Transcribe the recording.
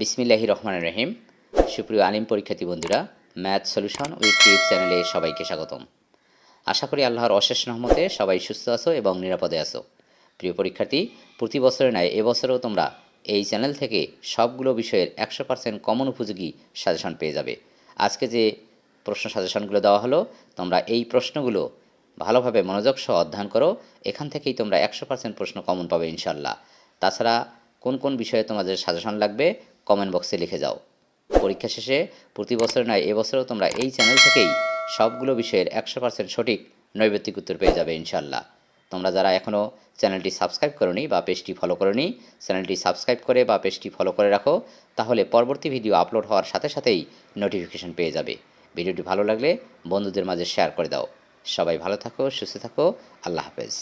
বিসমিল্লাহি রহমান রহিম। সুপ্রিয় আলিম পরীক্ষার্থী বন্ধুরা, ম্যাথ সলিউশন উইথ চ্যানেলে সবাইকে স্বাগতম। আশা করি আল্লাহর অশেষ রহমতে সবাই সুস্থ আছো এবং নিরাপদে আছো। প্রিয় পরীক্ষার্থী, প্রতি বছরের ন্যায় এবছরেও তোমরা এই চ্যানেল থেকে সবগুলো বিষয়ের একশো পার্সেন্ট কমন উপযোগী সাজেশন পেয়ে যাবে। আজকে যে প্রশ্ন সাজেশনগুলো দেওয়া হলো, তোমরা এই প্রশ্নগুলো ভালোভাবে মনোযোগ সহ অধ্যয়ন করো। এখান থেকেই তোমরা একশো পার্সেন্ট প্রশ্ন কমন পাবে ইনশাল্লাহ তাছাড়া কোন কোন বিষয়ে তোমাদের সাজেশন লাগবে কমেন্ট বক্সে লিখে যাও। পরীক্ষা শেষে প্রতি বছর নয় এবছরও তোমরা এই চ্যানেল থেকেই সবগুলো বিষয়ের একশো পার্সেন্ট সঠিক নৈবেত্তিক উত্তর পেয়ে যাবে ইনশাল্লাহ তোমরা যারা এখনও চ্যানেলটি সাবস্ক্রাইব করনি বা পেজটি ফলো করনি চ্যানেলটি সাবস্ক্রাইব করে বা পেজটি ফলো করে রাখো, তাহলে পরবর্তী ভিডিও আপলোড হওয়ার সাথে সাথেই নোটিফিকেশন পেয়ে যাবে। ভিডিওটি ভালো লাগলে বন্ধুদের মাঝে শেয়ার করে দাও। সবাই ভালো থাকো, সুস্থ থাকো, আল্লাহ হাফেজ।